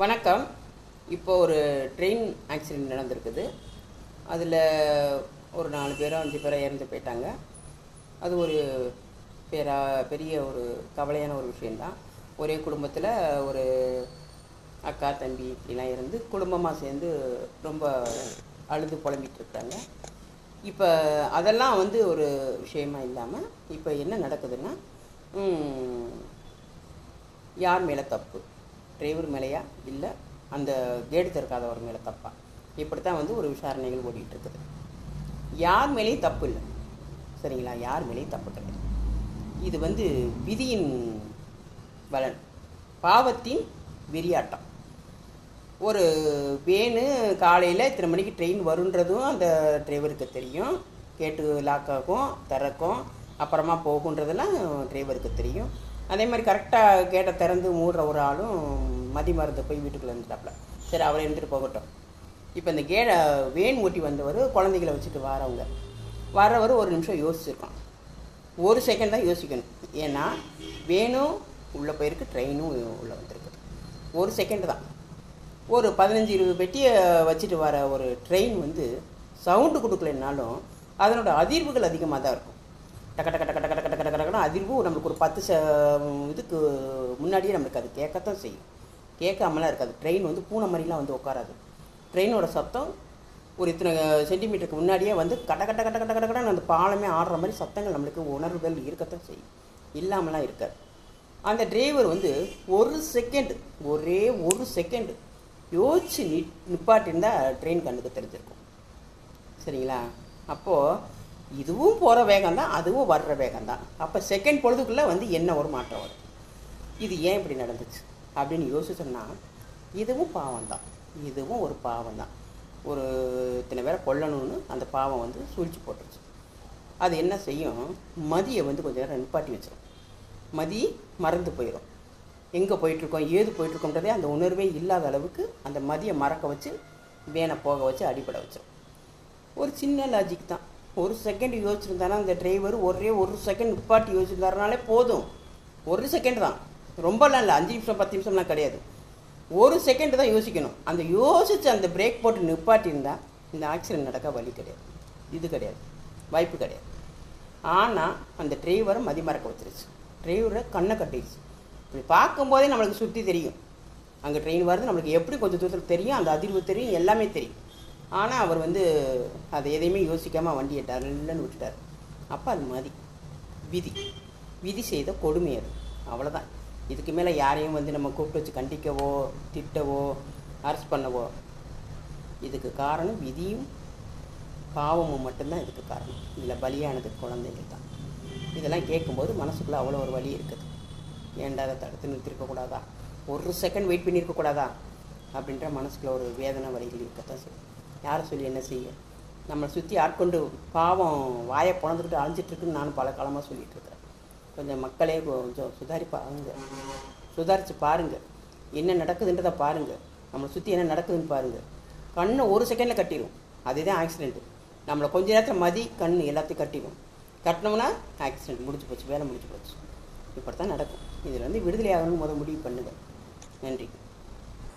வணக்கம். இப்போ ஒரு ட்ரெயின் ஆக்சிடெண்ட் நடந்திருக்குது. அதில் ஒரு நாலு பேரோ அஞ்சு பேரோ இறந்து போயிட்டாங்க. அது ஒரு பேரா பெரிய ஒரு கவலையான ஒரு விஷயந்தான் ஒரே குடும்பத்தில் ஒரு அக்கா தம்பி இப்படிலாம் இருந்து குடும்பமாக சேர்ந்து ரொம்ப அழுது புலம்பிகிட்டு இருக்காங்க இப்போ அதெல்லாம் வந்து ஒரு விஷயமா இல்லாமல் இப்போ என்ன நடக்குதுன்னா யார் மேலே தப்பு? டிரைவர் மேலேயா? இல்லை அந்த கேடு திறக்காதவர் மேலே தப்பா? இப்படி தான் வந்து ஒரு விசாரணைகள் ஓடிட்டு இருக்குது யார் மேலேயும் தப்பு இல்லை. சரிங்களா? யார் மேலேயும் தப்பு கிடையாது. இது வந்து விதியின் பலன். பாவத்தின் வெறியாட்டம். ஒரு வேனு காலையில் இத்தனை மணிக்கு ட்ரெயின் வருன்றதும் அந்த டிரைவருக்கு தெரியும். கேட்டு லாக் ஆகும் திறக்கும் அப்புறமா போகுன்றதெல்லாம் டிரைவருக்கு தெரியும். அதே மாதிரி கரெக்டாக கேட்டை திறந்து மூடுற ஒரு ஆளும் மதி மருந்து போய் வீட்டுக்குள்ளே இருந்துட்டாப்புல. சரி அவரை இருந்துட்டு போகட்டும். இப்போ இந்த கேட வேன் ஓட்டி வந்தவர் குழந்தைகளை வச்சுட்டு வரவங்க. வரவர் ஒரு நிமிஷம் யோசிச்சிருக்கோம் ஒரு செகண்ட் தான் யோசிக்கணும். ஏன்னா வேணும் உள்ளே போயிருக்கு ட்ரெயினும் உள்ளே வந்திருக்கு ஒரு செகண்ட் தான். ஒரு பதினஞ்சு இருபது பெட்டியை வச்சுட்டு வர ஒரு ட்ரெயின் வந்து சவுண்டு கொடுக்கலனாலும் அதனோட அதிர்வுகள் அதிகமாக தான் இருக்கும். டக்க டக்க டக்க டக்க டக்க அதிர்வு நம்மளுக்கு ஒரு பத்து ச இதுக்கு முன்னாடியே நம்மளுக்கு அது கேட்கத்தான் செய்யும். கேட்காமலாம் இருக்காது. ட்ரெயின் வந்து பூனை மாதிரிலாம் வந்து உட்காராது. ட்ரெயினோட சத்தம் ஒரு இத்தனை சென்டிமீட்டருக்கு முன்னாடியே வந்து கட கட்ட கட்ட கட்ட கட்ட கடன்னு அந்த பாலமே ஆடுற மாதிரி சத்தங்கள் நம்மளுக்கு உணர்வுகள் இருக்கத்தான் செய்யும். இல்லாமலாம் இருக்காது. அந்த டிரைவர் வந்து ஒரு செகண்டு ஒரே ஒரு செகண்டு யோசிச்சு நி நிப்பாட்டிருந்தால் ட்ரெயின் கண்ணுக்கு தெரிஞ்சிருக்கும். சரிங்களா? அப்போது இதுவும் போகிற வேகம் தான் அதுவும் வர்ற வேகம் தான் அப்போ செகண்ட் பொழுதுக்குள்ளே வந்து என்ன ஒரு மாற்றம் வரும்? இது ஏன் இப்படி நடந்துச்சு? அப்படின்னு யோசிச்சோம்னா இதுவும் பாவம் தான் இதுவும் ஒரு பாவம் தான் ஒரு இத்தனை பேரை கொல்லணும்னு அந்த பாவம் வந்து சூழ்ச்சி போட்டுருச்சு. அது என்ன செய்யும்? மதியை வந்து கொஞ்சம் நேரம் நிப்பாட்டி வச்சிடும் மதி மறந்து போயிடும் எங்கே போயிட்டுருக்கோம் ஏது போயிட்டுருக்கோன்றதே அந்த உணர்வே இல்லாத அளவுக்கு அந்த மதியை மறக்க வச்சு வேனை போக வச்சு அடிப்படை வச்சிடும் ஒரு சின்ன லாஜிக் தான். ஒரு செகண்ட் யோசிச்சிருந்தானா அந்த டிரைவர் ஒரே ஒரு செகண்ட் நிப்பாட்டி யோசிச்சிருந்தாருனாலே போதும். ஒரு செகண்ட் தான். ரொம்பலாம் இல்லை. அஞ்சு நிமிஷம் பத்து நிமிஷம்லாம் கிடையாது. ஒரு செகண்ட் தான் யோசிக்கணும். அந்த யோசித்து அந்த பிரேக் போட்டு நிப்பாட்டியிருந்தா இந்த ஆக்சிடென்ட் நடக்க வழி கிடையாது. இது கிடையாது. வாய்ப்பு கிடையாது. ஆனால் அந்த டிரைவரை மதிமறக்க வச்சிருச்சு. டிரைவரை கண்ணை கட்டிடுச்சு இப்படி பார்க்கும்போதே நம்மளுக்கு சுற்றி தெரியும். அங்கே ட்ரெயின் வருது நம்மளுக்கு எப்படி கொஞ்சம் தூரத்தில் தெரியும் அந்த அதிர்வு தெரியும் எல்லாமே தெரியும். ஆனால் அவர் வந்து அதை எதையுமே யோசிக்காமல் வண்டியை டல்லுன்னு விட்டுட்டார். அப்போ அது மாதிரி விதி. விதி செய்த கொடுமை அது. அவ்வளோதான் இதுக்கு மேலே யாரையும் வந்து நம்ம கூப்பிட்டு வச்சு கண்டிக்கவோ திட்டவோ அரெஸ்ட் பண்ணவோ இதுக்கு காரணம் விதியும் பாவமும் மட்டும்தான் இதுக்கு காரணம். இதில் பலியானது குழந்தைகள் தான் இதெல்லாம் கேட்கும்போது மனசுக்குள்ளே அவ்வளோ ஒரு வலி இருக்குது. ஏன்டா அதை தடுத்து நிறுத்திருக்கக்கூடாதா ஒரு செகண்ட் வெயிட் பண்ணியிருக்கக்கூடாதா அப்படின்ற மனசுக்குள்ள ஒரு வேதனை வலிகள் இருக்கத்தான் செய்யும். யாரை சொல்லி என்ன செய்ய? நம்மளை சுற்றி ஆட்கொண்டு பாவம் வாயை பிறந்துக்கிட்டு அழிஞ்சிட்ருக்குன்னு நானும் பல காலமாக சொல்லிகிட்டு இருக்கிறேன் கொஞ்சம் மக்களே கொஞ்சம் சுதாரி சுதாரித்து பாருங்கள் என்ன நடக்குதுன்றதை பாருங்கள் நம்மளை சுற்றி என்ன நடக்குதுன்னு பாருங்கள் கண்ணை ஒரு செகண்டில் கட்டிடும் அதுதான் ஆக்சிடென்ட்டு நம்மளை கொஞ்ச நேரத்தில் மதி கண் எல்லாத்தையும் கட்டிடும் கட்டினோம்னா ஆக்சிடென்ட் முடிஞ்சு போச்சு. வேலை முடிஞ்சு போச்சு. இப்படி தான் நடக்கும். இதில் வந்து விடுதலை ஆகணும்னு முத முடிவு பண்ணுங்கள் நன்றி.